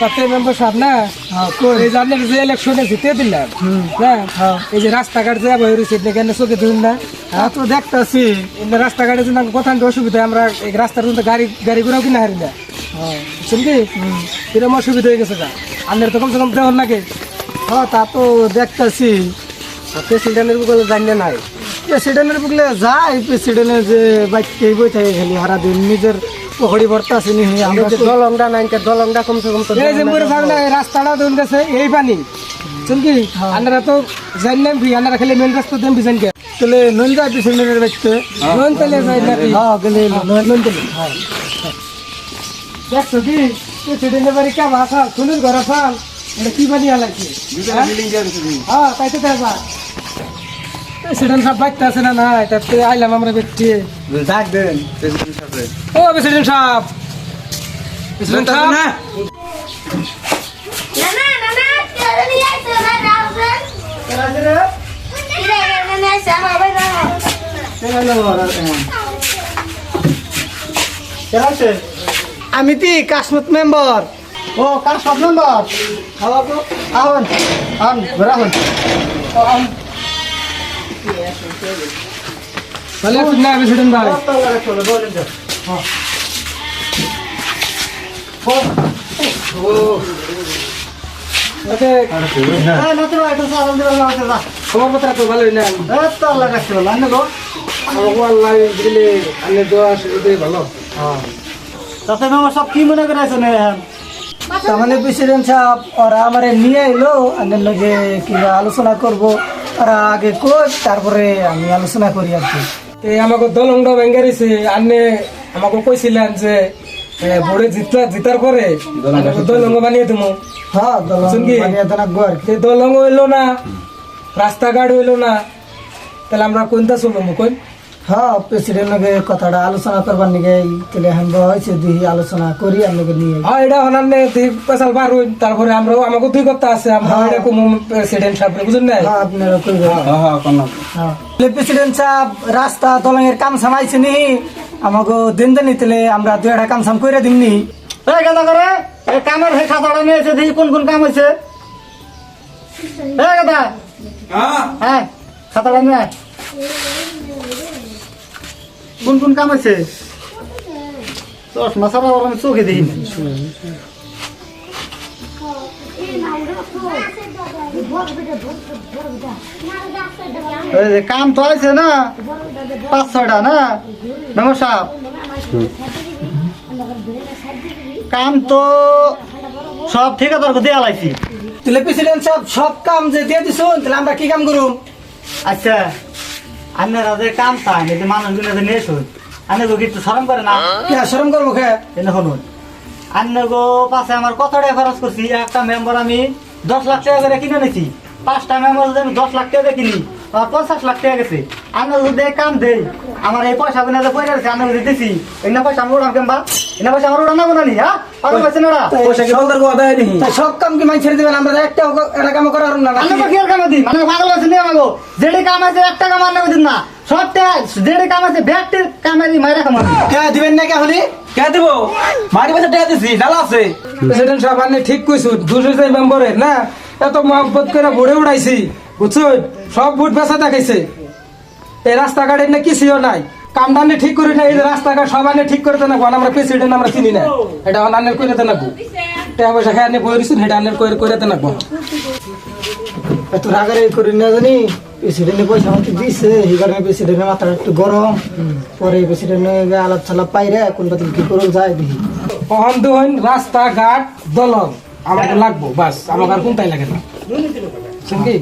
তাতে মেম্বার সাহেব না? এই যে আপনার যে ইলেকশনে জিতে দিলাম হ্যাঁ। এই যে রাস্তাঘাট যে বই রয়েছে চোখে ধরুন না? হ্যাঁ। তো দেখতেছি রাস্তাঘাটে যদি অসুবিধা আমরা এই রাস্তার মধ্যে গাড়ি গাড়ি ঘোড়াও কিনা হারি না। বুঝছেন কি? এরকম অসুবিধা হয়ে গেছে আপনার তো কমসে কম দেওয়ার হ্যাঁ তা তো দেখতেছি। প্রেসিডেন্টেরগুলো জানিয়ে নাই। প্রেসিডেন্টের বুকলে যায় প্রেসিডেন্টের যে বাইককেই বই থাকে খালি হারা দিন নিজের পকড়ি ভর্তা আছে নি আমরা তো দলংটা নাই দলংটা কমসে কম এই যে মরে না এই রাস্তাটা ধরুন গেছে এই পানি। বুঝছেন কি? আপনারা তো জানেন ভি আপনারা খালি মেন রাস্তা দেন বিছেন কে তাহলে নন যায় প্রেসিডেন্টের বাইকতে লোন তেলে যায় নাকি? হ্যাঁ গেলে লোন তেলে দেখছ কি? প্রেসিডেন্টের বাড়ি কে ভাষা শুনুন ঘর আসাল? এটা কি বানিয়ে লাগছে হ্যাঁ? তাই তো দেখা প্রেসিডেন্ট সব বাইকতে আছে না না তাতে আইলাম আমরা ব্যক্তি। ডাক দেন ও প্রেসিডেন্ট সাহেব। প্রেসিডেন্ট সাহেব। না? আমি তি কাশ্মীর মেম্বার ও কাশ্মীর মেম্বার আহন আহন বেরাহন ভালো আছেন না ভাই। ভালো তাতে মেম্বার সব কি মনে করে আছেন তার মানে প্রেসিডেন্ট সাহেব, ওরা আমার নিয়ে এলো আমাদের লগে আলোচনা করব। ওরা আগে কোচ তারপরে আমি আলোচনা করি আর কি। এই আমাকে দলংটা ভেঙে গেছে আনে আমাকে কইছিলেন যে বোর্ডে জিতলা জিতার পরে দলং বানিয়ে দেবো। হ্যাঁ দলং? বানিয়ে আর কি। সে হইল না রাস্তাঘাট হইল না। তাহলে আমরা কোনটা চলবো কোন হ্যাঁ প্রেসিডেন্ট লগে কথাটা আলোচনা করবার নিগে তাহলে হ্যান্ড হয়েছে দিহি আলোচনা করি আপনাকে নিয়ে হ্যাঁ এটা হনার তুই পেশাল পার হইন তারপরে আমরা আমাকে দুই কথা আছে আমরা এটা কুমু প্রেসিডেন্ট সাহেব বুঝুন না হ্যাঁ আপনারা কইবেন। হ্যাঁ প্রেসিডেন্ট সাহেব রাস্তা দলঙের কাম সামাইছে নি আমাকে দিন দিন নিতে আমরা দুই একটা কাম সাম করে দিম নি। এই গেল করে এই কামের হে খাতাটা নিয়েছে দেখি কোন কোন কাম হয়েছে এই গাদা। হ্যাঁ। খাতাটা নিয়ে। কোন কোন কাম আছে চশমা ছাড়া আমি চোখে দেখি যে কাম তো আছে না পাঁচ ছয়টা না? মেমর সাহেব। কাম তো সব ঠিকাদার দেয়া লাগছি। তাহলে প্রেসিডেন্ট সাহেব সব কাম যে দিয়ে দিছুন তাহলে আমরা কি কাম করুম? আচ্ছা। আপনারা যে কাম চান এই যে মানুষগুলো যে নিয়েছুন আপনি তো কিছু শরম করে না? শরম করব খে এনে শুনুন আন্নে গো পাশে আমার কত টাকা খরচ করছি একটা মেম্বার আমি দশ লাখ টাকা করে কিনে নিছি পাঁচটা মেম্বার যদি আমি দশ লাখ টাকা কিনি আমার পঞ্চাশ লাখ টাকা গেছে আমি যদি কাম দেই আমার এই পয়সা গুলো যে পয়সা গেছে আমি যদি দিছি এগুলো পয়সা আমি উঠাম কেমবা পয়সা আমার হ্যাঁ? পয়সা কি সব কাম কি ছেড়ে দিবেন? আমরা একটা একটা কাম করার না কামে দিই? মানে পাগল যেটি কাম আছে একটা কাম আর দিন না। সবটা যেটি কাম আছে ব্যাগটির মাইরা কে দিবেন না কে হলি কে দিব? মারি পয়সা টাকা দিছি ডালা আছে। প্রেসিডেন্ট সাহেব আপনি ঠিক কইছুন দুশো মেম্বরের না? এত মহব্বত করে ভরে উড়াইছি বুঝছ? সব ভোট বেচা দেখাইছে এই রাস্তাঘাটে না কিছুও নাই। কামটা আনে ঠিক করি না এই যে রাস্তাঘাট সব আনে ঠিক করে দেন আমরা প্রেসিডেন্ট আমরা চিনি না। এটা আনের করে দেন টাকা পয়সা খেয়ে আনে বই দিচ্ছেন সেটা আনের করে করে দেন এত রাগারে করি না জানি। প্রেসিডেন্টে পয়সা আমাকে দিছে এই কারণে প্রেসিডেন্টের মাথাটা একটু গরম। পরে প্রেসিডেন্টে আলাপ চালাপ পাইরে কোনটা তুমি কি করুন যায় দেখি। কখন হইন রাস্তাঘাট দলং। আমাকে লাগবো, বাস। আমাকে আর কোনটাই লাগে না। বুঝছেন কি